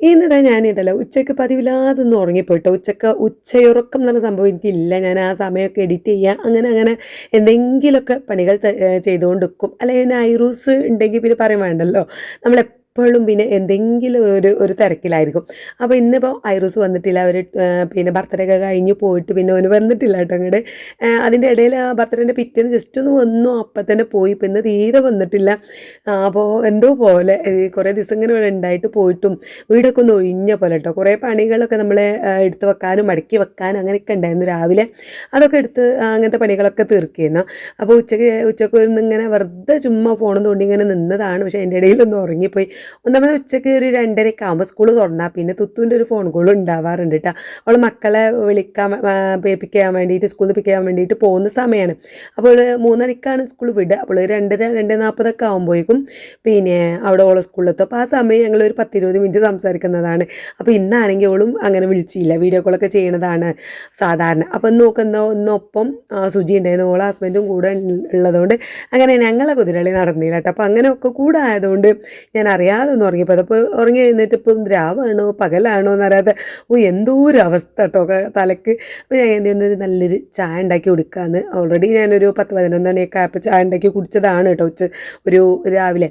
ഇന്നിതാ ഞാനിട്ടല്ലോ ഉച്ചയ്ക്ക് പതിവില്ലാതെ ഒന്ന് ഉറങ്ങിപ്പോയിട്ടോ. ഉച്ചയ്ക്ക് ഉച്ചയുറക്കം എന്നുള്ള സംഭവം എനിക്കില്ല. ഞാൻ ആ സമയമൊക്കെ എഡിറ്റ് ചെയ്യുക അങ്ങനെ അങ്ങനെ എന്തെങ്കിലുമൊക്കെ പണികൾ ചെയ്തുകൊണ്ടിരിക്കും അല്ലെങ്കിൽ ഐറൂസ് ഉണ്ടെങ്കിൽ പിന്നെ പറയാൻ വേണ്ടല്ലോ. നമ്മൾ എപ്പോഴും പിന്നെ എന്തെങ്കിലും ഒരു ഒരു തിരക്കിലായിരിക്കും. അപ്പോൾ ഇന്നിപ്പോൾ ഐറൂസ് വന്നിട്ടില്ല അവർ പിന്നെ ബർത്ത്ഡേ ഒക്കെ കഴിഞ്ഞ് പോയിട്ട് പിന്നെ അവന് വന്നിട്ടില്ല കേട്ടോ അങ്ങോട്ട് അതിന്റെ ഇടയിൽ ബർത്ത്ഡേന്റെ പിറ്റേന്ന് ജസ്റ്റ് ഒന്ന് വന്നു അപ്പം തന്നെ പോയി പിന്നെ തീരെ വന്നിട്ടില്ല. അപ്പോൾ എന്തോ പോലെ കുറേ ദിവസം ഇങ്ങനെ ഇവിടെ ഉണ്ടായിട്ട് പോയിട്ടും വീടൊക്കെ ഒന്ന് ഒഴിഞ്ഞ പോലെ കേട്ടോ. കുറേ പണികളൊക്കെ നമ്മൾ എടുത്ത് വെക്കാനും മടക്കി വെക്കാനും അങ്ങനെയൊക്കെ ഉണ്ടായിരുന്നു രാവിലെ. അതൊക്കെ എടുത്ത് അങ്ങനത്തെ പണികളൊക്കെ തീർക്കിയിരുന്നു അപ്പോൾ ഉച്ചയ്ക്ക് ഉച്ചയ്ക്ക് ഒന്ന് ഇങ്ങനെ വെറുതെ ചുമ്മാ ഫോണും തോണ്ടി ഇങ്ങനെ നിന്നതാണ്. പക്ഷേ അതിന്റെ ഇടയിലൊന്ന് ഉറങ്ങിപ്പോയി. ഒന്നാമത് ഉച്ചയ്ക്ക് ഒരു രണ്ടരയൊക്കെ ആകുമ്പോൾ സ്കൂൾ തുറന്നാൽ പിന്നെ തുത്തുവിന്റെ ഒരു ഫോൺ കോൾ ഉണ്ടാവാറുണ്ട് കേട്ടോ അവൾ മക്കളെ വിളിക്കാൻ പിക്ക് ചെയ്യാൻ വേണ്ടിയിട്ട് സ്കൂളിൽ പിക്ക് ചെയ്യാൻ വേണ്ടിയിട്ട് പോകുന്ന സമയമാണ് അപ്പോൾ മൂന്നരക്കാണ് സ്കൂൾ വിടുക. അപ്പോൾ രണ്ടര രണ്ട് നാൽപ്പതൊക്കെ ആകുമ്പോഴേക്കും പിന്നെ അവിടെ ഓളെ സ്കൂളിലെത്തും അപ്പോൾ ആ സമയം ഞങ്ങൾ ഒരു പത്തിരുപത് മിനിറ്റ് സംസാരിക്കുന്നതാണ്. അപ്പോൾ ഇന്നാണെങ്കിൽ ഓളും അങ്ങനെ വിളിച്ചില്ല. വീഡിയോ കോളൊക്കെ ചെയ്യണതാണ് സാധാരണ. അപ്പം നോക്കുന്ന ഒന്നൊപ്പം സുജി ഉണ്ടായിരുന്നു. ഓളെ ഹസ്ബൻഡും കൂടെ ഉള്ള- ഉള്ളതുകൊണ്ട് അങ്ങനെ ഞങ്ങളെ കുതിരകളി നടന്നില്ല കേട്ടോ അപ്പോൾ അങ്ങനെയൊക്കെ കൂടെ ആയതുകൊണ്ട് ഞാൻ അറിയാതെ ഒന്ന് ഉറങ്ങിപ്പോൾ അതപ്പോൾ ഉറങ്ങി എഴുന്നേറ്റ് ഇപ്പം രാവാണോ പകലാണോ എന്നറിയാതെ ഓ എന്തോ ഒരു അവസ്ഥ കേട്ടോ തലക്ക്. അപ്പോൾ ഞാൻ എന്ത് ചെയ്യുന്നു? നല്ലൊരു ചായ ഉണ്ടാക്കി കൊടുക്കാമെന്ന് ഓൾറെഡി ഞാനൊരു പത്ത് പതിനൊന്ന് മണിയൊക്കെ ആയപ്പോൾ ചായ ഉണ്ടാക്കി കുടിച്ചതാണ് കേട്ടോ ഉച്ച ഒരു രാവിലെ.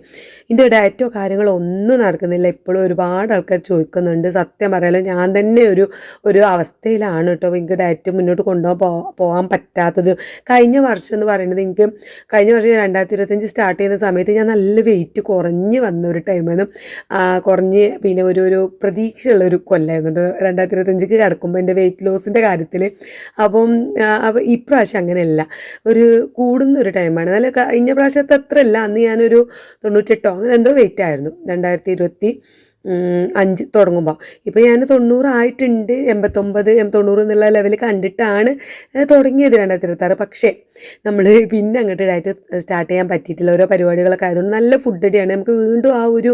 ഇതിന്റെ ഡയറ്റോ കാര്യങ്ങളോ ഒന്നും നടക്കുന്നില്ല. ഇപ്പോഴും ഒരുപാട് ആൾക്കാർ ചോദിക്കുന്നുണ്ട്. സത്യം പറയാലോ ഞാൻ തന്നെ ഒരു ഒരു അവസ്ഥയിലാണ് കേട്ടോ. എനിക്ക് ഡയറ്റ് മുന്നോട്ട് കൊണ്ടുപോകാൻ പോകാൻ പറ്റാത്തത്. കഴിഞ്ഞ വർഷം എന്ന് പറയുന്നത് എനിക്ക് കഴിഞ്ഞ വർഷം രണ്ടായിരത്തി ഇരുപത്തഞ്ച് സ്റ്റാർട്ട് ചെയ്യുന്ന സമയത്ത് ഞാൻ നല്ല വെയിറ്റ് കുറഞ്ഞ് വന്ന ഒരു ടൈമായിരുന്നു കുറഞ്ഞ് പിന്നെ ഒരു ഒരു പ്രതീക്ഷയുള്ള ഒരു കൊല്ലമായിരുന്നു രണ്ടായിരത്തി ഇരുപത്തഞ്ചിക്ക് കിടക്കുമ്പോൾ എന്റെ വെയിറ്റ് ലോസിന്റെ കാര്യത്തിൽ അപ്പം അപ്പം ഇപ്രാവശ്യം അങ്ങനെയല്ല. ഒരു കൂടുന്ന ഒരു ടൈമാണ് നല്ല കഴിഞ്ഞ പ്രാവശ്യത്തെ അത്ര അല്ല അന്ന് ഞാനൊരു തൊണ്ണൂറ്റെട്ടോ അങ്ങനെ എന്തോ വെയിറ്റ് ആയിരുന്നു. രണ്ടായിരത്തി ഇരുപത്തി അഞ്ച് തുടങ്ങുമ്പോൾ ഇപ്പോൾ ഞാൻ തൊണ്ണൂറായിട്ടുണ്ട് എൺപത്തൊമ്പത് തൊണ്ണൂറ് എന്നുള്ള ലെവൽ കണ്ടിട്ടാണ് തുടങ്ങിയത് രണ്ടായിരത്തി ഇരുപത്താറ് പക്ഷേ നമ്മൾ പിന്നെ അങ്ങോട്ട് ഡയറ്റ് സ്റ്റാർട്ട് ചെയ്യാൻ പറ്റിയിട്ടില്ല. ഓരോ പരിപാടികളൊക്കെ ആയതുകൊണ്ട് നല്ല ഫുഡ് അടിയാണ് നമുക്ക് വീണ്ടും ആ ഒരു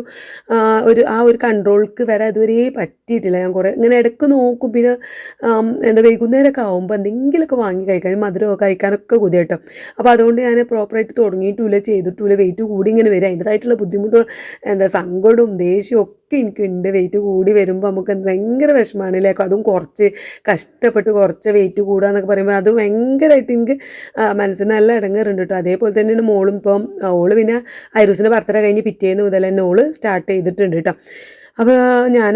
ഒരു ആ ഒരു കൺട്രോൾക്ക് വരെ അതുവരെ പറ്റിയിട്ടില്ല. ഞാൻ കുറേ ഇങ്ങനെ ഇടയ്ക്ക് നോക്കും. പിന്നെ എന്താ വൈകുന്നേരമൊക്കെ ആകുമ്പോൾ എന്തെങ്കിലുമൊക്കെ വാങ്ങി കഴിക്കാൻ മധുരമൊക്കെ കഴിക്കാനൊക്കെ കൊതി കേട്ടോ അപ്പോൾ അതുകൊണ്ട് ഞാൻ പ്രോപ്പറായിട്ട് തുടങ്ങിയിട്ടില്ല ചെയ്തിട്ടില്ല. വെയിറ്റ് കൂടി ഇങ്ങനെ വരും. അതിന്റെതായിട്ടുള്ള ബുദ്ധിമുട്ടുകൾ എന്താ സങ്കടവും ദേഷ്യവും ഒക്കെ എനിക്കുണ്ട്. വെയിറ്റ് കൂടി വരുമ്പോൾ നമുക്ക് ഭയങ്കര വിഷമമാണ് അല്ലേ അതും കുറച്ച് കഷ്ടപ്പെട്ട് കുറച്ച് വെയിറ്റ് കൂടുക എന്നൊക്കെ പറയുമ്പോൾ അത് ഭയങ്കരമായിട്ട് എനിക്ക് മനസ്സിന് നല്ല ഇടങ്ങേറുണ്ട് കേട്ടോ അതേപോലെ തന്നെയാണ് മോളും ഇപ്പം ഓൾ പിന്നെ ഐറൂസിന്റെ ബർത്ത്ഡേ കഴിഞ്ഞ് പിറ്റേന്ന് മുതൽ തന്നെ ഓൾ സ്റ്റാർട്ട് ചെയ്തിട്ടുണ്ട് കേട്ടോ അപ്പോൾ ഞാൻ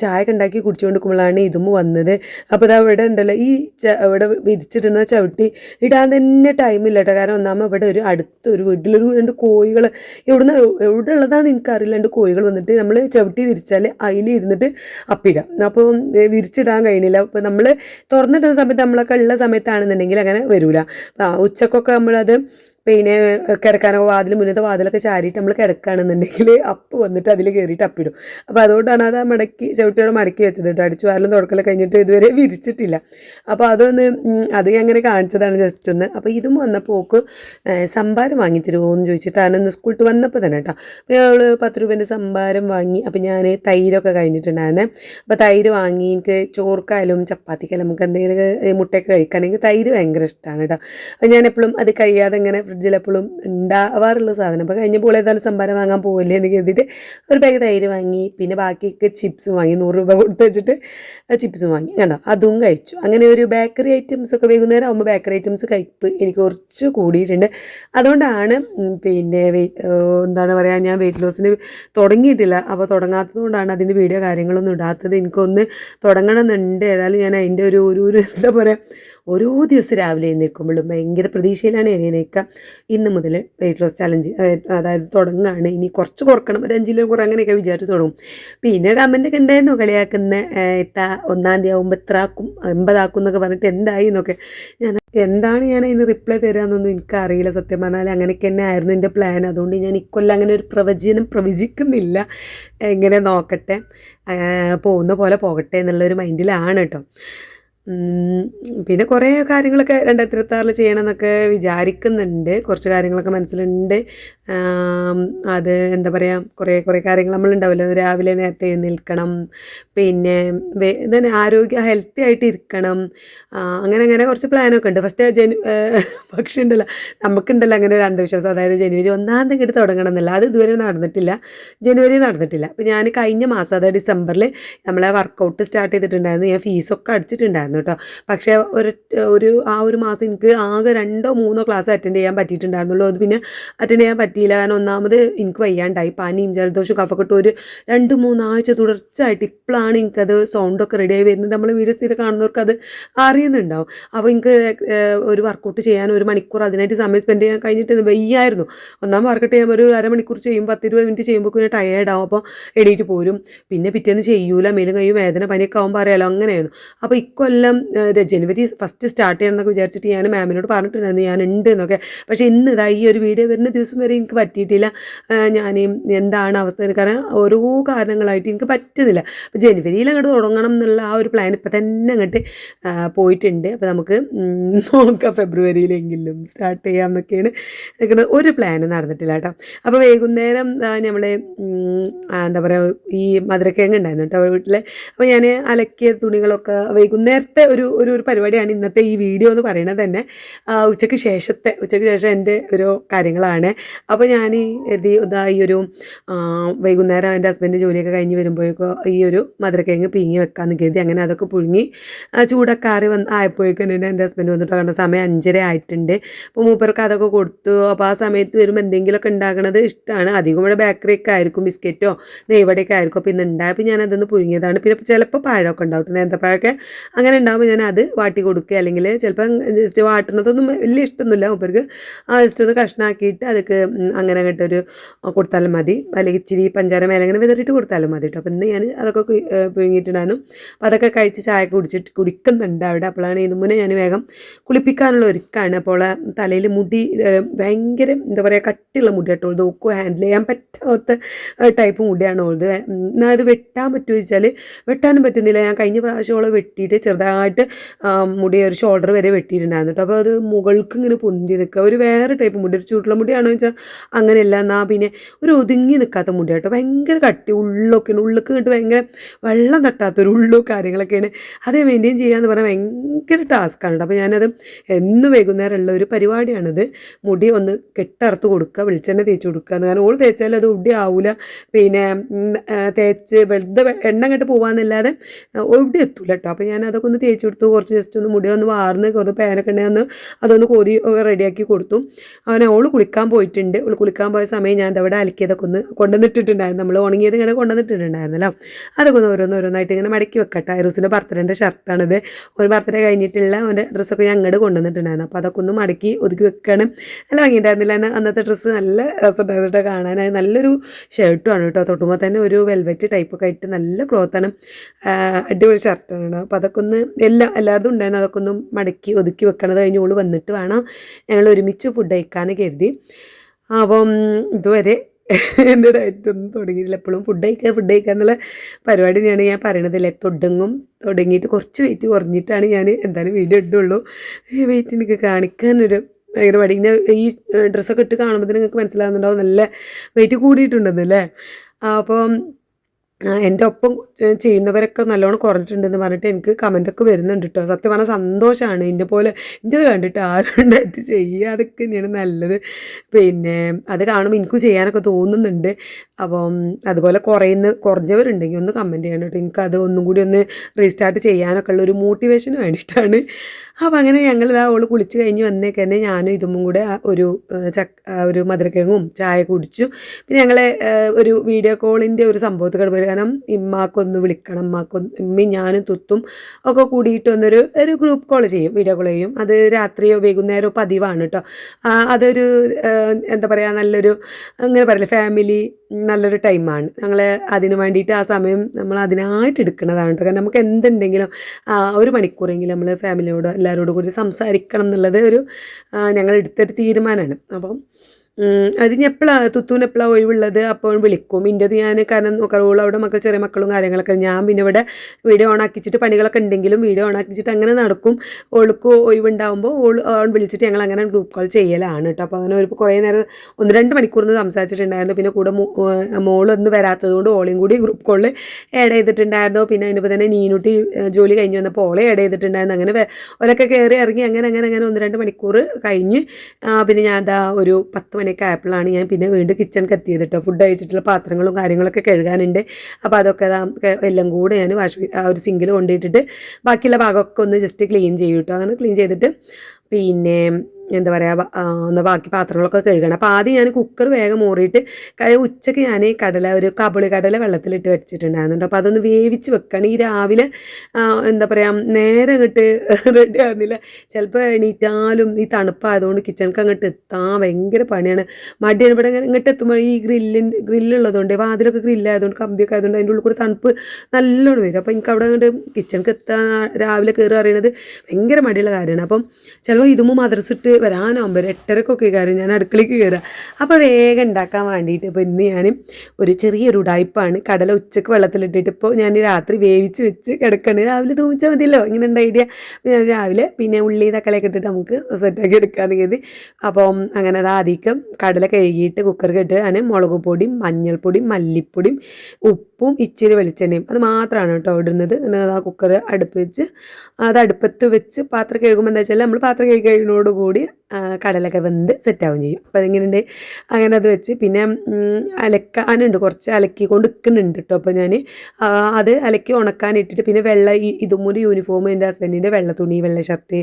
ചായ ഒക്കെ ഉണ്ടാക്കി കുടിച്ചുകൊണ്ട് നിൽക്കുമ്പോഴാണ് ഇതും വന്നത്. അപ്പോൾ ഇതാ ഇവിടെ ഉണ്ടല്ലോ ഈ ച ഇവിടെ വിരിച്ചിടുന്ന ചവിട്ടി ഇടാൻ തന്നെ ടൈമില്ല കേട്ടോ കാരണം ഒന്നാമത് ഇവിടെ ഒരു അടുത്തൊരു വീട്ടിലൊരു രണ്ട് കോഴികൾ എവിടുന്ന് എവിടെ ഉള്ളതാണെന്ന് എനിക്കറിയില്ല. രണ്ട് കോഴികൾ വന്നിട്ട് നമ്മൾ ചവിട്ടി വിരിച്ചാൽ അതിൽ ഇരുന്നിട്ട് അപ്പിടാം. അപ്പോൾ വിരിച്ചിടാൻ കഴിയണില്ല. അപ്പോൾ നമ്മൾ തുറന്നിടുന്ന സമയത്ത് നമ്മളൊക്കെ ഉള്ള സമയത്താണെന്നുണ്ടെങ്കിൽ അങ്ങനെ വരില്ല ഉച്ചക്കൊക്കെ നമ്മളത് പിന്നെ കിടക്കാനൊക്കെ വാതിൽ മുന്നത്തെ വാതിലൊക്കെ ചാരിയിട്ട് നമ്മൾ കിടക്കുകയാണെന്നുണ്ടെങ്കിൽ അപ്പ് വന്നിട്ട് അതിൽ കയറിയിട്ട് അപ്പിടും. അപ്പോൾ അതുകൊണ്ടാണ് അത് മടക്കി ചവിട്ടിയോടെ മടക്കി വെച്ചത് കേട്ടോ അടിച്ചു വാരലും തുടക്കലൊക്കെ കഴിഞ്ഞിട്ട് ഇതുവരെ വിരിച്ചിട്ടില്ല. അപ്പോൾ അതൊന്ന് അത് അങ്ങനെ കാണിച്ചതാണ് ജസ്റ്റ് ഒന്ന്. അപ്പോൾ ഇതും വന്നപ്പോൾ ഓക്ക് സംഭാരം വാങ്ങി തരുമോ എന്ന് ചോദിച്ചിട്ടാണ് ഇന്ന് സ്കൂളിൽ വന്നപ്പോൾ തന്നെ കേട്ടോ അപ്പോൾ അവൾ പത്ത് രൂപേന്റെ സംഭാരം വാങ്ങി അപ്പോൾ ഞാൻ തൈരൊക്കെ കഴിഞ്ഞിട്ടുണ്ടായിരുന്നേ. അപ്പോൾ തൈര് വാങ്ങി എനിക്ക് ചോർക്കായാലും ചപ്പാത്തിക്കായാലും നമുക്ക് എന്തെങ്കിലും മുട്ടയൊക്കെ കഴിക്കുകയാണെങ്കിൽ തൈര് ഭയങ്കര ഇഷ്ടമാണ് കേട്ടോ അപ്പോൾ ഞാൻ എപ്പോഴും അത് കഴിയാതെ ഇങ്ങനെ എപ്പോഴും ഉണ്ടാവാറുള്ള സാധനം. അപ്പോൾ കഴിഞ്ഞപ്പോൾ ഏതായാലും സംഭാരം വാങ്ങാൻ പോകില്ലേ എന്ന് കരുതിയിട്ട് ഒരു ബാഗ് തൈര് വാങ്ങി പിന്നെ ബാക്കിയൊക്കെ ചിപ്സ് വാങ്ങി നൂറ് രൂപ കൊടുത്ത് വെച്ചിട്ട് ചിപ്സും വാങ്ങി. കണ്ടോ? അതും കഴിച്ചു. അങ്ങനെ ഒരു ബേക്കറി ഐറ്റംസ് ഒക്കെ വൈകുന്നേരം ആകുമ്പോൾ ബേക്കറി ഐറ്റംസ് കഴിപ്പ് എനിക്ക് കുറച്ച് കൂടിയിട്ടുണ്ട്. അതുകൊണ്ടാണ് പിന്നെ എന്താണ് പറയുക ഞാൻ വെയിറ്റ് ലോസിന് തുടങ്ങിയിട്ടില്ല. അപ്പോൾ തുടങ്ങാത്തത് കൊണ്ടാണ് അതിന്റെ വീഡിയോ കാര്യങ്ങളൊന്നും ഇടാത്തത്. എനിക്കൊന്ന് തുടങ്ങണമെന്നുണ്ട്. ഏതായാലും ഞാൻ അതിന്റെ ഒരു ഒരു എന്താ പറയുക ഓരോ ദിവസം രാവിലെ എഴുന്നേൽക്കുമ്പോഴും ഭയങ്കര പ്രതീക്ഷയിലാണ് എഴുന്നേൽക്കുക. ഇന്ന് മുതൽ വെയിറ്റ് ലോസ് ചലഞ്ച് അതായത് തുടങ്ങുകയാണ് ഇനി കുറച്ച് കുറക്കണം. ഒരു അഞ്ചിലും കുറേ അങ്ങനെയൊക്കെ വിചാരിച്ച് തുടങ്ങും. പിന്നെ കമന്റൊക്കെ ഉണ്ടായിരുന്നു. കളിയാക്കുന്ന എത്താ ഒന്നാം തീയതി ആകുമ്പോൾ എത്ര ആക്കും എൺപതാക്കും എന്നൊക്കെ പറഞ്ഞിട്ട് എന്തായി എന്നൊക്കെ. ഞാൻ എന്താണ് ഞാൻ അതിന് റിപ്ലൈ തരാമെന്നൊന്നും എനിക്കറിയില്ല സത്യം പറഞ്ഞാൽ അങ്ങനെയൊക്കെ തന്നെ ആയിരുന്നു എന്റെ പ്ലാൻ അതുകൊണ്ട് ഞാൻ ഇക്കൊല്ലം അങ്ങനെ ഒരു പ്രവചനം പ്രവചിക്കുന്നില്ല. എങ്ങനെ നോക്കട്ടെ? പോകുന്ന പോലെ പോകട്ടെ എന്നുള്ളൊരു മൈൻഡിലാണ് കേട്ടോ. പിന്നെ കുറേ കാര്യങ്ങളൊക്കെ രണ്ടായിരത്തി ചെയ്യണം എന്നൊക്കെ വിചാരിക്കുന്നുണ്ട്. കുറച്ച് കാര്യങ്ങളൊക്കെ മനസ്സിലുണ്ട്. അത് എന്താ പറയുക കുറേ കുറേ കാര്യങ്ങൾ നമ്മളുണ്ടാവില്ല രാവിലെ നേരത്തെ നിൽക്കണം പിന്നെ ഇതന്നെ ആരോഗ്യ ഹെൽത്തി ആയിട്ട് ഇരിക്കണം. അങ്ങനെ അങ്ങനെ കുറച്ച് പ്ലാനൊക്കെ ഉണ്ട്. ഫസ്റ്റ് ജനു പക്ഷേ ഉണ്ടല്ലോ നമുക്കുണ്ടല്ലോ അങ്ങനെ ഒരു അന്ധവിശ്വാസം. അതായത് ജനുവരി ഒന്നാം തീയതി തുടങ്ങണം എന്നല്ല. അത് ഇതുവരെ നടന്നിട്ടില്ല. ജനുവരി നടന്നിട്ടില്ല. അപ്പോൾ ഞാൻ കഴിഞ്ഞ മാസം അതായത് ഡിസംബറിൽ നമ്മളെ വർക്കൗട്ട് സ്റ്റാർട്ട് ചെയ്തിട്ടുണ്ടായിരുന്നു. ഞാൻ ഫീസൊക്കെ അടിച്ചിട്ടുണ്ടായിരുന്നു. കേട്ടോ പക്ഷേ ഒരു ഒരു ആ ഒരു മാസം എനിക്ക് ആകെ രണ്ടോ മൂന്നോ ക്ലാസ് അറ്റൻഡ് ചെയ്യാൻ പറ്റിയിട്ടുണ്ടായിരുന്നുള്ളൂ. അത് പിന്നെ അറ്റൻഡ് ചെയ്യാൻ പറ്റിയില്ല. കാരണം ഒന്നാമത് എനിക്ക് വയ്യാണ്ടായി. പനിയും ജലദോഷവും കഫക്കെട്ടും ഒരു രണ്ട് മൂന്നാഴ്ച തുടർച്ചയായിട്ട് ഇപ്പോഴാണ് എനിക്കത് സൗണ്ടൊക്കെ റെഡിയായി വരുന്നത്. നമ്മൾ വീഡിയോ സ്ഥിരം കാണുന്നവർക്ക് അത് അറിയുന്നുണ്ടാവും. അപ്പോൾ എനിക്ക് ഒരു വർക്കൗട്ട് ചെയ്യാൻ ഒരു മണിക്കൂർ അതിനായിട്ട് സമയം സ്പെൻഡ് ചെയ്യാൻ കഴിഞ്ഞിട്ട് വയ്യായിരുന്നു. ഒന്നാം വർക്കൗട്ട് ചെയ്യുമ്പോൾ ഒരു അരമണിക്കൂർ ചെയ്യും പത്തിരുപത് മിനിറ്റ് ചെയ്യുമ്പോൾ പിന്നെ ടയേർഡാവും അപ്പോൾ എണീറ്റ് പോരും. പിന്നെ പിറ്റേന്ന് ചെയ്യൂല. മേലും കഴിയും വേദന പനിയൊക്കെ ആകുമ്പോൾ അറിയാലോ. അങ്ങനെയായിരുന്നു. അപ്പോൾ ഇക്കൊല്ലം ഏഹ്, ജനുവരി ഫസ്റ്റ് സ്റ്റാർട്ട് ചെയ്യണം എന്നൊക്കെ വിചാരിച്ചിട്ട് ഞാൻ മാമിനോട് പറഞ്ഞിട്ടുണ്ടായിരുന്നു ഞാൻ ഉണ്ട് എന്നൊക്കെ. പക്ഷേ ഇന്ന് ഇതാ ഈ ഒരു വീഡിയോ വരുന്ന ദിവസം വരെ എനിക്ക് പറ്റിയിട്ടില്ല. ഞാൻ എന്താണ് അവസ്ഥ കാരണം ഓരോ കാരണങ്ങളായിട്ട് എനിക്ക് പറ്റുന്നില്ല. അപ്പോൾ ജനുവരിയിൽ അങ്ങോട്ട് തുടങ്ങണം എന്നുള്ള ആ ഒരു പ്ലാൻ ഇപ്പം തന്നെ അങ്ങോട്ട് പോയിട്ടുണ്ട്. അപ്പോൾ നമുക്ക് നോക്കാം ഫെബ്രുവരിയിലെങ്കിലും സ്റ്റാർട്ട് ചെയ്യാം എന്നൊക്കെയാണ് നിൽക്കുന്നത് ഒരു പ്ലാൻ നടന്നിട്ടില്ല കേട്ടോ. അപ്പോൾ വൈകുന്നേരം നമ്മൾ എന്താ പറയുക ഈ മധുരക്കിഴങ്ങ് ഉണ്ടായിരുന്നു കേട്ടോ വീട്ടിൽ അപ്പോൾ ഞാൻ അലക്കിയ തുണികളൊക്കെ വൈകുന്നേരത്തെ ഒരു ഒരു ഒരു പരിപാടിയാണ് ഇന്നത്തെ ഈ വീഡിയോ എന്ന് പറയുന്നത് തന്നെ ഉച്ചയ്ക്ക് ശേഷത്തെ ഉച്ചയ്ക്ക് ശേഷം എന്റെ ഒരു കാര്യങ്ങളാണ്. അപ്പോൾ ഞാൻ ഈ ഇതാ ഈ ഒരു വൈകുന്നേരം എന്റെ ഹസ്ബൻഡ് ജോലിയൊക്കെ കഴിഞ്ഞ് വരുമ്പോഴേക്കും ഈ ഒരു മധുരക്കിഴങ്ങ് പിങ്ങി വെക്കാമെന്ന് കരുതി അങ്ങനെ അതൊക്കെ പുഴുങ്ങി ആ, ചൂടക്കാറി വന്ന് ആയപ്പോഴേക്കും തന്നെ എന്റെ ഹസ്ബൻഡ് വന്നിട്ട് കണ്ട സമയം അഞ്ചര ആയിട്ടുണ്ട്. അപ്പോൾ മൂപ്പർക്ക് അതൊക്കെ കൊടുത്തു. അപ്പോൾ ആ സമയത്ത് വരുമ്പോൾ എന്തെങ്കിലുമൊക്കെ ഉണ്ടാക്കണത് ഇഷ്ടമാണ്. അധികം ഇവിടെ ബേക്കറി ഒക്കെ ആയിരിക്കും ബിസ്ക്കറ്റോ നെയ്വടയൊക്കെ ആയിരിക്കും. അപ്പോൾ ഇന്ന് ഉണ്ടായപ്പോൾ ഞാൻ അതൊന്ന് പുഴുങ്ങിയതാണ്. പിന്നെ ചിലപ്പോൾ പഴമൊക്കെ ഉണ്ടാവും നേന്ത്രപ്പഴമൊക്കെ അങ്ങനെ ഉണ്ടാകുമ്പോൾ ഞാൻ അത് വാട്ടി കൊടുക്കുക. അല്ലെങ്കിൽ ചിലപ്പം ജസ്റ്റ് വാട്ടുന്നതൊന്നും വലിയ ഇഷ്ടമൊന്നുമില്ല മൂപ്പർക്ക് ആ ജസ്റ്റ് ഒന്ന് കഷ്ണാക്കിയിട്ട് അതൊക്കെ അങ്ങനെ അങ്ങോട്ട് ഒരു കൊടുത്താലും മതി. അല്ലെങ്കിൽ ഇച്ചിരി പഞ്ചാര മേലെ അങ്ങനെ വിതറിയിട്ട് കൊടുത്താലും മതി കേട്ടോ അപ്പം ഇന്ന് ഞാൻ അതൊക്കെ പുഴുങ്ങിയിട്ടുണ്ടായിരുന്നു. അപ്പം അതൊക്കെ കഴിച്ച് ചായ കുടിച്ചിട്ട് കുടിക്കുന്നുണ്ട് അവിടെ. അപ്പോഴാണ് ഇതിന് മുന്നേ ഞാൻ വേഗം കുളിപ്പിക്കാനുള്ള ഒരുക്കാണ്. അപ്പോൾ തലയിൽ മുടി ഭയങ്കര എന്താ പറയുക കട്ടിയുള്ള മുടി കേട്ടോ ഇത് ഒക്കെ ഹാൻഡിൽ ചെയ്യാൻ പറ്റാത്ത ടൈപ്പ് മുടിയാണ് ഉള്ളത് എന്നാൽ അത് വെട്ടാൻ പറ്റുമോ ചോദിച്ചാൽ വെട്ടാനും പറ്റുന്നില്ല. ഞാൻ കഴിഞ്ഞ പ്രാവശ്യമോളം വെട്ടിയിട്ട് ചെറുതായിട്ട് ആ, മുടി ഒരു ഷോൾഡർ വരെ വെട്ടിയിട്ടുണ്ടായിരുന്നു കേട്ടോ അപ്പോൾ അത് മുകൾക്ക് ഇങ്ങനെ പൊന്തി നിൽക്കുക ഒരു വേറെ ടൈപ്പ് മുടി ഒരു ചുരുള മുടിയാണോ വെച്ചാൽ അങ്ങനെയല്ല. എന്നാൽ പിന്നെ ഒരു ഒതുങ്ങി നിൽക്കാത്ത മുടി കേട്ടോ ഭയങ്കര കട്ടി ഉള്ളൊക്കെയാണ് ഉള്ളിലേക്ക് കിട്ടി ഭയങ്കര വെള്ളം തട്ടാത്തൊരു ഉള്ളു കാര്യങ്ങളൊക്കെയാണ്. അത് മെയിന്റെയിൻ ചെയ്യാന്ന് പറഞ്ഞാൽ ഭയങ്കര ടാസ്ക്കാണ് കേട്ടോ അപ്പോൾ ഞാനത് എന്ന് വൈകുന്നേരമുള്ള ഒരു പരിപാടിയാണിത്. മുടി ഒന്ന് കെട്ടറുത്ത് കൊടുക്കുക വെളിച്ചെണ്ണ തേച്ച് കൊടുക്കുക കാരണം ഓൾ തേച്ചാൽ അത് ഉടി ആവില്ല പിന്നെ തേച്ച് വെറുതെ എണ്ണ കെട്ട് പോകാമെന്നല്ലാതെ ഒടി എത്തൂല കേട്ടോ അപ്പോൾ ഞാൻ അതൊക്കെ ഒന്ന് തേച്ച് കൊടുത്തു. കുറച്ച് ജസ്റ്റ് ഒന്ന് മുടി ഒന്ന് വാർന്ന് കുറച്ച് പേനൊക്കെ ഒന്ന് അതൊന്ന് കൊതി ഒക്കെ റെഡിയാക്കി കൊടുത്തു. അവനെ ഓൾ കുളിക്കാൻ പോയിട്ടുണ്ട്. ഓൾ കുളിക്കാൻ പോയ സമയം ഞാൻ അവിടെ അലക്കിയതൊക്കെ ഒന്ന് കൊണ്ടുവന്നിട്ടുണ്ടായിരുന്നു നമ്മൾ ഉണങ്ങിയത് ഇങ്ങനെ കൊണ്ടുവന്നിട്ടുണ്ടായിരുന്നല്ലോ അതൊക്കെ ഒന്ന് ഓരോന്ന് ഓരോന്നായിട്ട് ഇങ്ങനെ മടക്കി വെക്കട്ടെ. ഐറൂസിന്റെ ബർത്ത്ഡേന്റെ ഷർട്ടാണിത് ഒരു ബർത്ത്ഡേ കഴിഞ്ഞിട്ടുള്ള അവന്റെ ഡ്രസ്സൊക്കെ ഞാൻ അങ്ങോട്ട് കൊണ്ടുവന്നിട്ടുണ്ടായിരുന്നു. അപ്പോൾ അതൊക്കെ ഒന്ന് മടക്കി ഒതുക്കി വെക്കുകയാണ് നല്ല ഭംഗിയുണ്ടായിരുന്നില്ല. അന്നത്തെ ഡ്രസ്സ് നല്ല രസമുണ്ടായിരുന്നു കാണാനായി നല്ലൊരു ഷർട്ടുമാണ് കേട്ടോ തൊട്ടുമ്പോൾ തന്നെ ഒരു വെൽവെറ്റ് ടൈപ്പൊക്കെ ആയിട്ട് നല്ല ക്ലോത്താണ് അടിപൊളി ഷർട്ടാണ് കേട്ടോ അപ്പോൾ അതൊക്കെ ഒന്ന് എല്ലാം എല്ലാവരും ഉണ്ടായിരുന്നു. അതൊക്കെ ഒന്നും മടക്കി ഒതുക്കി വെക്കണത് കഴിഞ്ഞ് ഓൾ വന്നിട്ട് വേണം ഞങ്ങൾ ഒരുമിച്ച് ഫുഡ് കഴിക്കാമെന്ന് കരുതി. അപ്പം ഇതുവരെ എന്റെ ഡയറ്റ് ഒന്നും തുടങ്ങിയിട്ടില്ല. എപ്പോഴും ഫുഡ് കഴിക്കുക ഫുഡ് കഴിക്കുക എന്നുള്ള പരിപാടി തന്നെയാണ് ഞാൻ പറയണതല്ലേ. തുടങ്ങും തുടങ്ങിയിട്ട് കുറച്ച് വെയിറ്റ് കുറഞ്ഞിട്ടാണ് ഞാൻ എന്തായാലും വീഡിയോ ഇടുള്ളൂ. ഈ വെയിറ്റ് എനിക്ക് കാണിക്കാനൊരു ഭയങ്കര പടി ഇങ്ങനെ ഈ ഡ്രസ്സൊക്കെ ഇട്ട് കാണുമ്പോൾ നിങ്ങൾക്ക് മനസ്സിലാകുന്നുണ്ടാവും നല്ല വെയിറ്റ് കൂടിയിട്ടുണ്ടെന്നല്ലേ അപ്പം എന്റെ ഒപ്പം ചെയ്യുന്നവരൊക്കെ നല്ലോണം കുറഞ്ഞിട്ടുണ്ടെന്ന് പറഞ്ഞിട്ട് എനിക്ക് കമന്റൊക്കെ വരുന്നുണ്ട് കേട്ടോ. സത്യം പറഞ്ഞാൽ സന്തോഷമാണ് എന്റെ പോലെ എന്റെ കണ്ടിട്ട് ആരും ഡയറ്റ് ചെയ്യുക തന്നെയാണ് നല്ലത്. പിന്നെ അത് കാണുമ്പോൾ എനിക്കും ചെയ്യാനൊക്കെ തോന്നുന്നുണ്ട്. അപ്പം അതുപോലെ കുറയുന്ന കുറഞ്ഞവരുണ്ടെങ്കിൽ ഒന്ന് കമന്റ് ചെയ്യണം കേട്ടോ. എനിക്കത് ഒന്നും കൂടി ഒന്ന് റീസ്റ്റാർട്ട് ചെയ്യാനൊക്കെ ഉള്ള ഒരു മോട്ടിവേഷന് വേണ്ടിയിട്ടാണ്. അപ്പോൾ അങ്ങനെ ഞങ്ങൾ ഇതാ അവൾ കുളിച്ച് കഴിഞ്ഞ് വന്നേക്ക് തന്നെ ഞാനും ഇതും കൂടെ ഒരു ചക്ക ഒരു മധുരക്കിഴങ്ങും ചായ കുടിച്ചു. പിന്നെ ഞങ്ങളെ ഒരു വീഡിയോ കോളിന്റെ ഒരു സംഭവത്തിൽ കിടപ്പ് കാരണം ഇമ്മാക്കൊന്ന് വിളിക്കണം ഇമ്മാക്കൊന്ന് ഇമ്മയും ഞാനും തുത്തും ഒക്കെ കൂടിയിട്ട് ഒന്നൊരു ഒരു ഗ്രൂപ്പ് കോൾ ചെയ്യും വീഡിയോ കോൾ ചെയ്യും. അത് രാത്രിയോ വൈകുന്നേരമോ പതിവാണ് കേട്ടോ അതൊരു എന്താ പറയുക നല്ലൊരു അങ്ങനെ പറയില്ല ഫാമിലി നല്ലൊരു ടൈമാണ് ഞങ്ങൾ അതിന് വേണ്ടിയിട്ട് ആ സമയം നമ്മൾ അതിനായിട്ട് എടുക്കുന്നതാണ് കേട്ടോ കാരണം നമുക്ക് എന്തുണ്ടെങ്കിലും ആ, ഒരു മണിക്കൂറെങ്കിലും നമ്മൾ ഫാമിലിയോട് എല്ലാവരോടും കൂടി സംസാരിക്കണം എന്നുള്ളത് ഒരു ഞങ്ങൾ എടുത്തൊരു തീരുമാനമാണ്. അപ്പം അത് ഇനി എപ്പോഴാണ് തുത്തൂന് എപ്പോഴാണ് ഒഴിവുള്ളത്? അപ്പോൾ വിളിക്കും. ഇന്റെത് ഞാൻ കാരണം നോക്കാറുള്ളൂ അവിടെ മക്കൾ ചെറിയ മക്കളും കാര്യങ്ങളൊക്കെ. ഞാൻ പിന്നെ ഇവിടെ വീഡിയോ ഓൺ ആക്കിച്ചിട്ട് പണികളൊക്കെ ഉണ്ടെങ്കിലും വീഡിയോ ഓൺ ആക്കിച്ചിട്ട് അങ്ങനെ നടക്കും. ഓൾക്ക് ഒഴിവുണ്ടാകുമ്പോൾ ഓൾ ഓൺ വിളിച്ചിട്ട് ഞങ്ങൾ അങ്ങനെ ഗ്രൂപ്പ് കോൾ ചെയ്യലാണ് കേട്ടോ അപ്പോൾ അങ്ങനെ ഒരു കുറേ നേരം ഒന്ന് രണ്ട് മണിക്കൂറിന് സംസാരിച്ചിട്ടുണ്ടായിരുന്നു. പിന്നെ കൂടെ മോളൊന്നും വരാത്തത് കൊണ്ട് ഓളെയും കൂടി ഗ്രൂപ്പ് കോളിൽ ആഡ് ചെയ്തിട്ടുണ്ടായിരുന്നു. പിന്നെ അതിനിപ്പോൾ തന്നെ നീനുട്ടി ജോലി കഴിഞ്ഞ് വന്നപ്പോൾ ഓളെ ആഡ് ചെയ്തിട്ടുണ്ടായിരുന്നു. അങ്ങനെ ഒരൊക്കെ കയറി ഇറങ്ങി അങ്ങനെ അങ്ങനെ അങ്ങനെ ഒന്ന് രണ്ട് മണിക്കൂർ കഴിഞ്ഞ് പിന്നെ ഞാൻ അതാ ഒരു പത്ത് മണിയൊക്കെ ആയപ്പോഴാണ് ഞാൻ പിന്നെ വീണ്ടും കിച്ചൺ കത്തിയത് കേട്ടോ ഫുഡ് കഴിച്ചിട്ടുള്ള പാത്രങ്ങളും കാര്യങ്ങളൊക്കെ കഴുകാനുണ്ട്. അപ്പോൾ അതൊക്കെ എല്ലാം കൂടെ ഞാൻ വാഷ് ആ ഒരു സിങ്കിൽ കൊണ്ടിട്ടിട്ട് ബാക്കിയുള്ള ഭാഗമൊക്കെ ഒന്ന് ജസ്റ്റ് ക്ലീൻ ചെയ്യും കേട്ടോ അങ്ങനെ ക്ലീൻ ചെയ്തിട്ട് പിന്നെ എന്താ പറയുക എന്താ ബാക്കി പാത്രങ്ങളൊക്കെ കഴുകണം. അപ്പോൾ ആദ്യം ഞാൻ കുക്കർ വേഗം മൂറിയിട്ട് ഉച്ചയ്ക്ക് ഞാൻ കടല ഒരു കബളി കടല വെള്ളത്തിലിട്ട് വെച്ചിട്ടുണ്ടായിരുന്നുണ്ട്. അപ്പോൾ അതൊന്ന് വേവിച്ച് വെക്കണം. ഈ രാവിലെ എന്താ പറയുക നേരെ അങ്ങോട്ട് റെഡി ആകുന്നില്ല ചിലപ്പോൾ എണീറ്റാലും ഈ തണുപ്പായതുകൊണ്ട് കിച്ചണിക്ക് അങ്ങോട്ട് എത്താൻ ഭയങ്കര പണിയാണ്. മടിയാണ്. ഇവിടെ ഇങ്ങോട്ട് എത്തുമ്പോൾ ഈ ഗ്രില്ലിന്റെ ഗ്രില്ലുള്ളതുകൊണ്ട് വാതിലൊക്കെ ഗ്രില്ലായതുകൊണ്ട് കമ്പിയൊക്കെ ആയതുകൊണ്ട് അതിന്റെ ഉള്ളിൽ കൂടി തണുപ്പ് നല്ലോണം വരും. അപ്പോൾ എനിക്ക് അവിടെ അങ്ങോട്ട് കിച്ചണിക്ക് എത്താൻ രാവിലെ കയറി അറിയണത് ഭയങ്കര മടിയുള്ള കാര്യമാണ്. അപ്പം ചിലപ്പോൾ ഇതുമ്പോൾ മദ്രസ ഇട്ട് വരാനാകുമ്പോൾ ഒരു എട്ടരക്കൊക്കെ കയറും ഞാൻ അടുക്കളയ്ക്ക് കയറുക അപ്പോൾ വേഗം ഉണ്ടാക്കാൻ വേണ്ടിയിട്ട് ഇപ്പോൾ ഇന്ന് ഞാൻ ഒരു ചെറിയൊരു ഉടായ്പാണ് കടല ഉച്ചയ്ക്ക് വെള്ളത്തിലിട്ടിട്ട് ഇപ്പോൾ ഞാൻ രാത്രി വേവിച്ച് വെച്ച് കിടക്കണ്. രാവിലെ തൂമിച്ചാൽ മതിയല്ലോ ഇങ്ങനെ ഉണ്ട് ഐഡിയ ഞാൻ രാവിലെ പിന്നെ ഉള്ളി തക്കാളിയൊക്കെ ഇട്ടിട്ട് നമുക്ക് സെറ്റാക്കി എടുക്കാമെന്ന് കരുതി. അപ്പം അങ്ങനെ അത് ആദ്യം കടല കഴുകിയിട്ട് കുക്കറിൽ ഇട്ട് ഞാൻ മുളക് പൊടിയും മഞ്ഞൾപ്പൊടിയും മല്ലിപ്പൊടിയും ഉപ്പും ഇച്ചിരി വെളിച്ചെണ്ണയും. അത് മാത്രമാണ് കേട്ടോ ഇടുന്നത്. ആ കുക്കർ അടുപ്പ് വെച്ച് അത് അടുപ്പത്ത് വെച്ച് പാത്രം കഴുകുമ്പോൾ എന്താ വെച്ചാൽ നമ്മൾ പാത്രം കഴുകി കഴിയുന്നതോടുകൂടി കടലൊക്കെ വെന്ത് സെറ്റാവും ചെയ്യും. അപ്പോൾ അതിങ്ങനെയുണ്ട്? അങ്ങനെ അത് വെച്ച് പിന്നെ അലക്കാനുണ്ട് കുറച്ച് അലക്കി കൊണ്ട് കേട്ടോ. അപ്പോൾ ഞാൻ അത് അലക്കി ഉണക്കാൻ ഇട്ടിട്ട് പിന്നെ വെള്ള ഈ ഇതും യൂണിഫോം എന്റെ ഹസ്ബൻഡിന്റെ വെള്ള തുണി വെള്ള ഷർട്ട്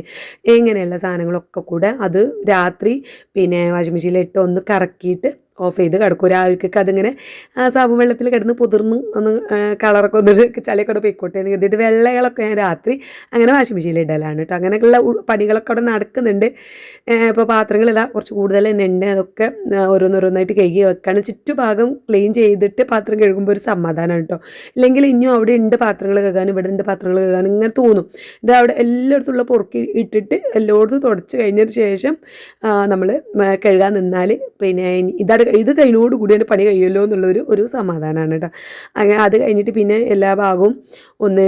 ഇങ്ങനെയുള്ള സാധനങ്ങളൊക്കെ കൂടെ അത് രാത്രി പിന്നെ വാഷിംഗ് മെഷീനിലിട്ട് ഒന്ന് കറക്കിയിട്ട് ഓഫ് ചെയ്ത് കിടക്കും. രാവിലേക്കൊക്കെ അതിങ്ങനെ ആ സാബുൻ വെള്ളത്തിൽ കിടന്ന് പുതിർന്ന് ഒന്ന് കളറൊക്കെ ഒന്ന് ചളിയൊക്കെ അവിടെ പൊയ്ക്കോട്ടെ എന്ന് കരുതിയിട്ട് വെള്ളകളൊക്കെ ഞാൻ രാത്രി അങ്ങനെ വാഷിംഗ് മെഷീനിൽ ഇടലാണ് കേട്ടോ. അങ്ങനെയൊക്കെയുള്ള പണികളൊക്കെ അവിടെ നടക്കുന്നുണ്ട്. ഇപ്പോൾ പാത്രങ്ങളില്ല കുറച്ച് കൂടുതൽ തന്നെ ഉണ്ട്. അതൊക്കെ ഓരോന്നോരോന്നായിട്ട് കഴുകി വെക്കാണ്. ചുറ്റുഭാഗം ക്ലീൻ ചെയ്തിട്ട് പാത്രം കഴുകുമ്പോൾ ഒരു സമാധാനമാണ് കേട്ടോ. ഇല്ലെങ്കിൽ ഇനിയും അവിടെ ഉണ്ട് പാത്രങ്ങൾ കഴുകാനും ഇവിടെ ഉണ്ട് പാത്രങ്ങൾ കഴുകാനും ഇങ്ങനെ തോന്നും. ഇത് അവിടെ എല്ലായിടത്തുള്ള പൊറുക്കി ഇട്ടിട്ട് എല്ലായിടത്തും തുടച്ച് കഴിഞ്ഞതിന് ശേഷം നമ്മൾ കഴുകാൻ നിന്നാൽ പിന്നെ ഇതട് ഇത് കഴിഞ്ഞോട് കൂടി എന്റെ പണി കഴിയുമല്ലോ എന്നുള്ളൊരു ഒരു സമാധാനമാണ് കേട്ടോ. അങ്ങനെ അത് കഴിഞ്ഞിട്ട് പിന്നെ എല്ലാ ഭാഗവും ഒന്ന്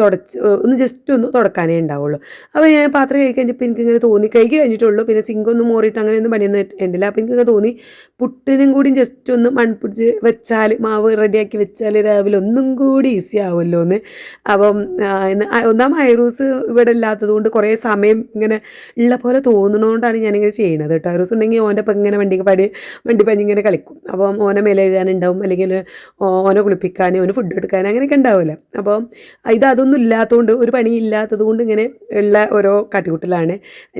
തുടച്ച് ഒന്ന് ജസ്റ്റ് ഒന്ന് തുടക്കാനേ ഉണ്ടാവുള്ളൂ. അപ്പോൾ ഞാൻ പാത്രം കഴിക്കാൻ കഴിഞ്ഞപ്പോൾ എനിക്കിങ്ങനെ തോന്നി. കൈ കഴിഞ്ഞിട്ടുള്ളൂ. പിന്നെ സിങ്ക് ഒന്നും മോറിയിട്ട് അങ്ങനെയൊന്നും പണിയൊന്നും ഉണ്ടില്ല അപ്പോൾ എനിക്കിങ്ങനെ തോന്നി പുട്ടിനും കൂടി ജസ്റ്റ് ഒന്ന് മൺപിടിച്ച് വെച്ചാൽ മാവ് റെഡിയാക്കി വെച്ചാൽ രാവിലെ ഒന്നും കൂടി ഈസി ആവുമല്ലോ എന്ന്. അപ്പം ഒന്നാം ഐറൂസ് ഇവിടെ ഇല്ലാത്തത് കൊണ്ട് കുറേ സമയം ഇങ്ങനെ ഉള്ള പോലെ തോന്നുന്നതുകൊണ്ടാണ് ഞാനിങ്ങനെ ചെയ്യണത് കേട്ടോ. ഐറൂസ് ഉണ്ടെങ്കിൽ ഓന്റെ ഇപ്പം ഇങ്ങനെ വണ്ടിക്ക് പടി വണ്ടി പഞ്ഞ് ഇങ്ങനെ കളിക്കും. അപ്പം ഓനെ മേലെ എഴുതാനുണ്ടാവും അല്ലെങ്കിൽ ഓനെ കുളിപ്പിക്കാൻ ഓന് ഫുഡ് എടുക്കാൻ അങ്ങനെയൊക്കെ ഉണ്ടാവില്ല. അപ്പം ഇത് അതൊന്നും ഇല്ലാത്തതുകൊണ്ട് ഒരു പണി ഇല്ലാത്തത് കൊണ്ട് ഇങ്ങനെ ഉള്ള ഓരോ കാട്ടിക്കൂട്ടലാണ്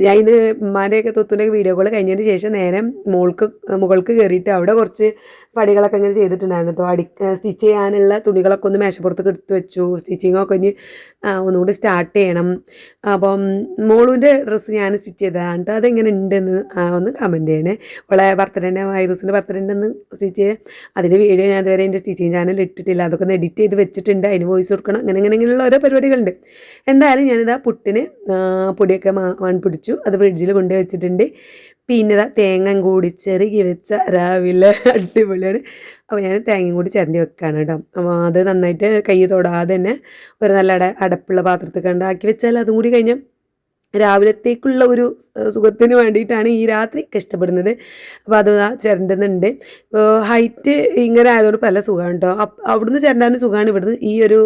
ഞാൻ ഇത് ഉമ്മാന്റെയൊക്കെ വീഡിയോ കോൾ കഴിഞ്ഞതിന് ശേഷം നേരെ മോൾക്ക് മുകൾക്ക് കയറിയിട്ട് അവിടെ കുറച്ച് പണികളൊക്കെ ഇങ്ങനെ ചെയ്തിട്ടുണ്ടായിരുന്നു കേട്ടോ അടി സ്റ്റിച്ച് ചെയ്യാനുള്ള തുണികളൊക്കെ ഒന്ന് മേശപ്പുറത്ത് എടുത്ത് വെച്ചു. സ്റ്റിച്ചിങ്ങൊക്കെ ഇനി ഒന്നുകൂടി സ്റ്റാർട്ട് ചെയ്യണം. അപ്പം മോളുവിന്റെ ഡ്രസ്സ് ഞാൻ സ്റ്റിച്ച് ചെയ്തതാണ് കേട്ടോ അതെങ്ങനെ ഉണ്ടെന്ന് ഒന്ന് കമന്റ് ചെയ്യണേ. അവളെ ബർത്ത്ഡേന്റെ വൈറസിന്റെ ബർത്ത്ഡേന്റെ ഒന്ന് സ്റ്റിച്ച് ചെയ്ത് അതിന്റെ വീഡിയോ ഞാൻ ഇതുവരെ എന്റെ സ്റ്റിച്ചിങ് ചാനൽ ഇട്ടിട്ടില്ല. അതൊക്കെ ഒന്ന് എഡിറ്റ് ചെയ്ത് വെച്ചിട്ടുണ്ട്. അതിന് വോയിസ് കൊടുക്കണം. അങ്ങനെ അങ്ങനെ ഇങ്ങനെയുള്ള ഓരോ പരിപാടികളുണ്ട്. എന്തായാലും ഞാനിതാ പുട്ടിന് പൊടിയൊക്കെ മൺ പിടിച്ചു. അത് ഫ്രിഡ്ജിൽ കൊണ്ടുപോയി വെച്ചിട്ടുണ്ട്. പിന്നെ തേങ്ങ കൂടി ചെറുകി വെച്ച രാവിലെ അടിപൊളിയാണ്. അപ്പോൾ ഞാൻ തേങ്ങയും കൂടി ചിരണ്ടി വെക്കുകയാണ് കേട്ടോ. അപ്പോൾ അത് നന്നായിട്ട് കൈ തൊടാതെ തന്നെ ഒരു നല്ല അട അടപ്പുള്ള പാത്രത്തിൽ കണ്ടാക്കി വെച്ചാൽ അതും കൂടി കഴിഞ്ഞാൽ രാവിലത്തേക്കുള്ള ഒരു സുഖത്തിന് വേണ്ടിയിട്ടാണ് ഈ രാത്രി കഷ്ടപ്പെടുന്നത്. അപ്പോൾ അത് ചിരണ്ടുന്നുണ്ട് ഹൈറ്റ് ഇങ്ങനെ ആയതുകൊണ്ട് പല സുഖമാണ് കേട്ടോ. അവിടുന്ന് ചിരണ്ടാനും സുഖമാണ് ഇവിടുന്ന് ഈ ഒരു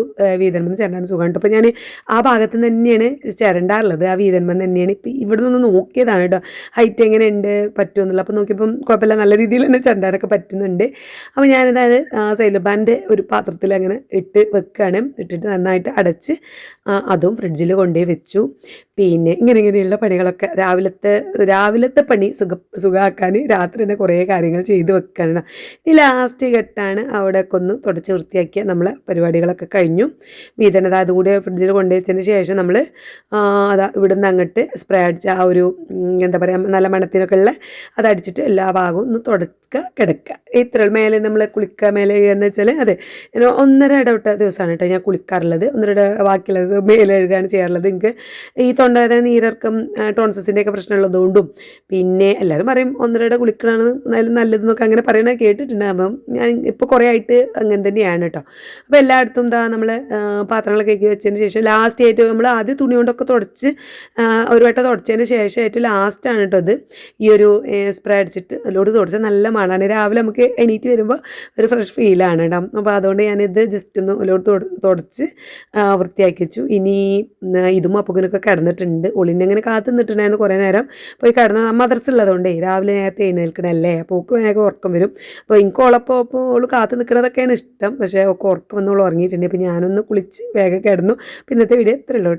വീതന്മന്ന് ചിരണ്ടാനും സുഖമാണ് കേട്ടോ. അപ്പോൾ ഞാൻ ആ ഭാഗത്ത് നിന്ന് തന്നെയാണ് ചിരണ്ടാറുള്ളത്. ആ വീതന്മന്ന് തന്നെയാണ്. ഇപ്പം ഇവിടെ നിന്ന് നോക്കിയതാണ് കേട്ടോ. ഹൈറ്റ് എങ്ങനെ ഉണ്ട് പറ്റുമെന്നുള്ള അപ്പോൾ നോക്കിയപ്പം കുഴപ്പമില്ല. നല്ല രീതിയിൽ തന്നെ ചിരണ്ടാനൊക്കെ പറ്റുന്നുണ്ട്. അപ്പോൾ ഞാനതായത് സൈലബാന്റെ ഒരു പാത്രത്തിൽ അങ്ങനെ ഇട്ട് വെക്കുകയാണ് ഇട്ടിട്ട് നന്നായിട്ട് അടച്ച് അതും ഫ്രിഡ്ജിൽ കൊണ്ടുപോയി വെച്ചു. പിന്നെ ഇങ്ങനെ ഇങ്ങനെയുള്ള പണികളൊക്കെ രാവിലത്തെ രാവിലത്തെ പണി സുഖ സുഖമാക്കാൻ രാത്രി തന്നെ കുറേ കാര്യങ്ങൾ ചെയ്ത് വെക്കണം ഈ ലാസ്റ്റ് ഘട്ടമാണ് അവിടെയൊക്കെ ഒന്ന് തുടച്ച് വൃത്തിയാക്കിയ നമ്മളെ പരിപാടികളൊക്കെ കഴിഞ്ഞു. വീതനത അതുകൂടി ഫ്രിഡ്ജിൽ കൊണ്ടുവച്ചതിന് ശേഷം നമ്മൾ അതാ ഇവിടുന്ന് അങ്ങോട്ട് സ്പ്രേ അടിച്ച ആ ഒരു എന്താ പറയുക നല്ല മണത്തിനൊക്കെ ഉള്ള അതടിച്ചിട്ട് എല്ലാ ഭാഗവും ഒന്ന് തുടക്കുക കിടക്കുക. ഇത്ര മേലെ നമ്മൾ കുളിക്കുക മേലെ എന്ന് വെച്ചാൽ അതെ ഒന്നര ഇടവിട്ട ദിവസമാണ് കേട്ടോ ഞാൻ കുളിക്കാറുള്ളത്. ഒന്നര ബാക്കിയുള്ള മേലെ കഴുകുകയാണ് ചെയ്യാറുള്ളത്. എനിക്ക് ഈ തൊണ്ടവേദന നീരിറക്കം ടോൺസസിന്റെ ഒക്കെ പ്രശ്നമുള്ളതുകൊണ്ടും പിന്നെ എല്ലാവരും പറയും ഒന്നരയുടെ കുളിക്കണമാണ് എന്നാലും നല്ലതെന്നൊക്കെ അങ്ങനെ പറയണത് കേട്ടിട്ടുണ്ട്. അപ്പം ഞാൻ ഇപ്പോൾ കുറേ ആയിട്ട് അങ്ങനെ തന്നെയാണ് കേട്ടോ അപ്പോൾ എല്ലായിടത്തും എന്താ നമ്മൾ പാത്രങ്ങളൊക്കെ വെച്ചതിന് ശേഷം ലാസ്റ്റ് ആയിട്ട് നമ്മൾ ആദ്യം തുണി കൊണ്ടൊക്കെ തുടച്ച് ഒരു വട്ടം തുടച്ചതിന് ശേഷം ഏറ്റവും ലാസ്റ്റാണ് കേട്ടോ അത് ഈ ഒരു സ്പ്രേ അടിച്ചിട്ട് അതിലോട്ട് തുടച്ചാൽ നല്ല മണമാണ് രാവിലെ നമുക്ക് എണീറ്റ് വരുമ്പോൾ ഒരു ഫ്രഷ് ഫീലാണ് കേട്ടോ അപ്പോൾ അതുകൊണ്ട് ഞാനിത് ജസ്റ്റ് ഒന്ന് അതിലോട്ട് തുടച്ച് വൃത്തിയാക്കി വെച്ചു. ഇനി ഇതും അപ്പുകനൊക്കെ കിടന്നിട്ടുണ്ട്. ഒളിനെ ഇങ്ങനെ കാത്തു നിന്നിട്ടുണ്ടായിരുന്നു കുറേ നേരം. പോയി കിടന്ന മദർസ് ഉള്ളതുകൊണ്ടേ രാവിലെ നേരത്തെ എഴുന്നേൽക്കണല്ലേ? അപ്പോൾ ഓക്ക് വേഗം ഉറക്കം വരും. അപ്പോൾ എനിക്ക് ഓളപ്പോൾ അപ്പോൾ ഓൾ കാത്തു നിൽക്കണതൊക്കെയാണ് ഇഷ്ടം. പക്ഷേ ഒക്കെ ഉറക്കം വന്നോളും ഉറങ്ങിയിട്ടുണ്ട്. അപ്പോൾ ഞാനൊന്ന് കുളിച്ച് വേഗം കിടന്നു. അപ്പോൾ ഇന്നത്തെ വീഡിയോ ഇത്രയുള്ളൂ